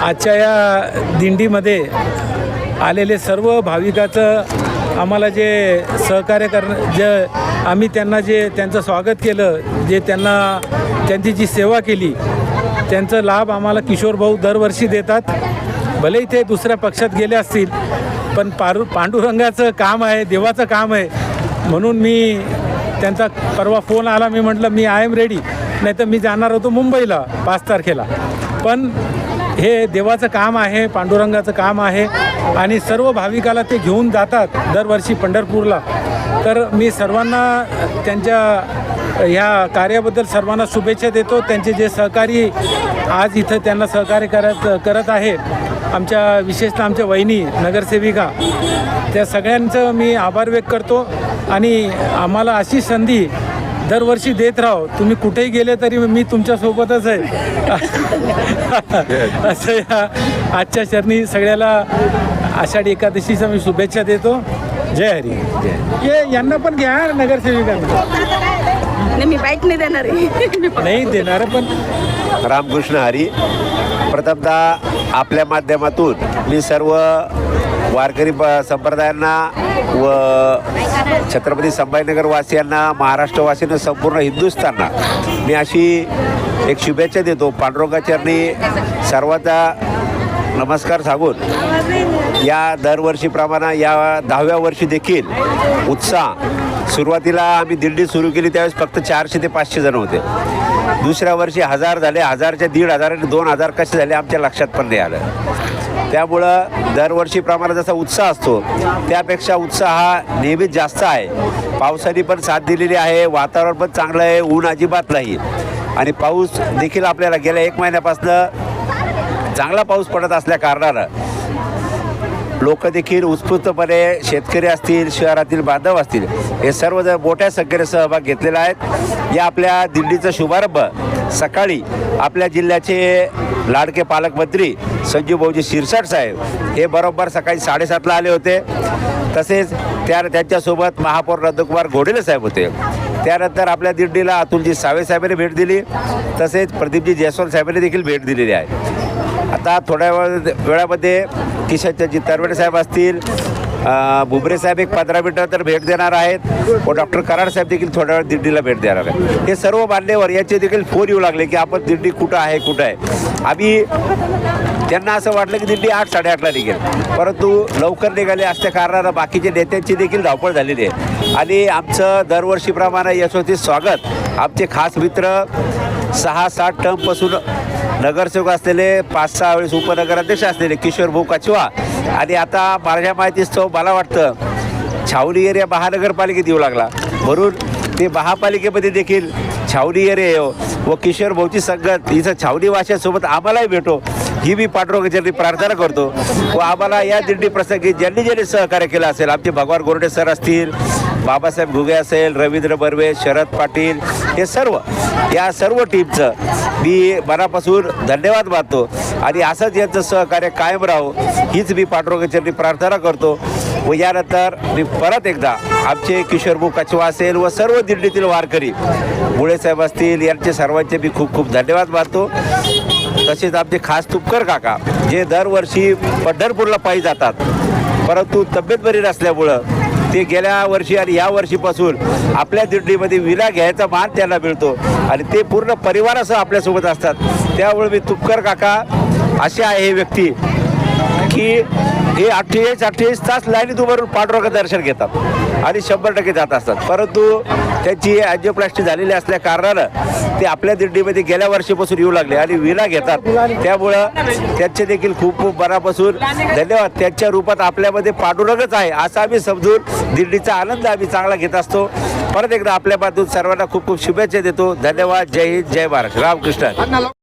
आजच्या या दिंडीमध्ये आलेले सर्व भाविकाचं आम्हाला जे सहकार्य करणं जे आम्ही त्यांना जे त्यांचं स्वागत केलं जे त्यांना त्यांची जी सेवा केली त्यांचा लाभ आम्हाला किशोर भाऊ दरवर्षी देतात. भलेही ते दुसऱ्या पक्षात गेले असतील पण पारू पांडुरंगाचं काम आहे देवाचं काम आहे. म्हणून मी त्यांचा परवा फोन आला मी म्हटलं मी आय एम रेडी नाही तर मी जाणार होतो मुंबईला पाच तारखेला. पण हे देवाचं काम आहे पांडुरंगाचं काम आहे आणि सर्व भाविकाला ते घेऊन जातात दरवर्षी पंढरपूरला. तर मी सर्वांना त्यांच्या ह्या कार्याबद्दल सर्वांना शुभेच्छा देतो. त्यांचे जे सहकारी आज इथं त्यांना सहकार्य करत करत आहे आमच्या विशेषतः आमच्या वहिनी नगरसेविका त्या सगळ्यांचं मी आभार व्यक्त करतो. आणि आम्हाला अशी संधी दरवर्षी देत राहो. तुम्ही कुठेही गेले तरी मी तुमच्यासोबतच आहे. असं या आजच्या चरणी सगळ्याला आषाढी एकादशीचा मी शुभेच्छा देतो. जय हरी. ये यांना पण घ्या नगरसेविकांना. नाही मी बाईक नाही देणार नाही देणार पण रामकृष्ण हरी प्रथमतः आपल्या माध्यमातून मी सर्व वारकरी प संप्रदायांना व छत्रपती संभाजीनगर वासियांना महाराष्ट्रवासीयांना संपूर्ण हिंदुस्थानना मी अशी एक शुभेच्छा देतो. पांडुरंगाचरणी सर्वांचा नमस्कार सांगून या दरवर्षीप्रमाणे या दहाव्या वर्षी देखील उत्साह सुरुवातीला आम्ही दिंडी सुरू केली त्यावेळेस फक्त चारशे ते पाचशे जण होते. दुसऱ्या वर्षी हजार झाले हजारच्या दीड हजार आणि दोन हजार कसे झाले आमच्या लक्षात पण नाही आलं. त्यामुळं दरवर्षीप्रमाणे जसा उत्साह असतो त्यापेक्षा उत्साह हा नेहमीच जास्त आहे. पावसाने पण साथ दिलेली आहे वातावरण पण चांगलं आहे ऊन अजिबात नाही. आणि पाऊस देखील आपल्याला गेल्या एक महिन्यापासून चांगला पाऊस पडत असल्या कारणानं लोक देखील उत्स्फूर्तपणे शेतकरी असतील शहरातील बांधव असतील हे सर्वजण मोठ्या संख्येने सहभाग घेतलेला आहेत या आपल्या दिंडीचा शुभारंभ सकाळी आपल्या जिल्ह्याचे लाडके पालकमंत्री संजीव भाऊजी शिरसाट साहेब हे बरोबर सकाळी साडेसातला आले होते. तसेच त्या त्यांच्यासोबत महापौर नंदकुमार घोडेले साहेब होते. त्यानंतर आपल्या दिंडीला अतुलजी सावे साहेबांनी भेट दिली. तसेच प्रदीपजी जयस्वाल साहेबांनी देखील भेट दिलेली आहे. आता थोड्या वेळ वेळामध्ये किशनचंदजी तरवडे साहेब असतील. भुमरे साहेब एक पंधरा मिनटं तर भेट देणार आहेत. व डॉक्टर कराड साहेब देखील थोड्या वेळ दिंडीला भेट देणार आहेत. हे सर्व मान्यवर यांचे देखील फोन येऊ लागले की आपण दिंडी कुठं आहे कुठं आहे. आम्ही त्यांना असं वाटलं की दिंडी आठ साडेआठला निघेल. परंतु लवकर निघाले असल्या कारणानं बाकीच्या नेत्यांची देखील धावपळ झालेली आहे. आणि आमचं दरवर्षीप्रमाणे यशस्वी स्वागत. आमचे खास मित्र सहा सात टर्मपासून नगरसेवक असलेले पाच सहा वेळेस उपनगराध्यक्ष असलेले किशोर भाऊ कचवा आणि आता माझ्या माहितीस्तव मला वाटतं छावणी एरिया महानगरपालिकेत येऊ लागला. म्हणून ते महापालिकेमध्ये देखील छावणी एरिया येऊ. व किशोर भाऊची संगत हिचं छावणी भाषेसोबत आम्हालाही भेटो. ही मी पाठरोगाची प्रार्थना करतो. व आम्हाला या दिंडी प्रसंगी ज्यांनी ज्यांनी सहकार्य केलं असेल आमचे भगवान गोरडे सर असतील बाबासाहेब घुगे असेल रवींद्र बर्वे शरद पाटील हे सर्व या सर्व टीमचं मी मनापासून धन्यवाद मानतो. आणि असंच यांचं सहकार्य कायम राहो हीच मी पाठरोगाची प्रार्थना करतो. व यानंतर मी परत एकदा आमचे किशोरभाऊ कचवा असेल व सर्व दिंडीतील वारकरी मुळेसाहेब असतील यांचे सर्वांचे मी खूप खूप धन्यवाद मानतो. तसेच आमचे खास तुपकर काका जे दरवर्षी पंढरपूरला पायी जातात परंतु तब्येत बरी नसल्यामुळं ते गेल्या वर्षी आणि या वर्षीपासून आपल्या दिंडीमध्ये विला घ्यायचा मान त्यांना मिळतो. आणि ते पूर्ण परिवारासह आपल्यासोबत असतात. त्यामुळे मी तुपकर काका असे आहे हे व्यक्ती. की हे अठ्ठेचाळीस अठ्ठेचाळीस तास लाईनीत उभारून पांडुरंग दर्शन घेतात. आणि शंभर टक्के जात असतात. परंतु त्याची अँजिओप्लास्टी झालेली असल्या कारणानं ते आपल्या दिंडीमध्ये गेल्या वर्षीपासून येऊ लागले आणि विना घेतात. त्यामुळं त्यांचे देखील खूप खूप मनापासून धन्यवाद. त्यांच्या रूपात आपल्यामध्ये पांडुरंगच आहे असं आम्ही समजून दिंडीचा आनंद आम्ही चांगला घेत असतो. परत एकदा आपल्या बाजून सर्वांना खूप खूप शुभेच्छा देतो. धन्यवाद. जय हिंद जय महाराष्ट्र रामकृष्ण.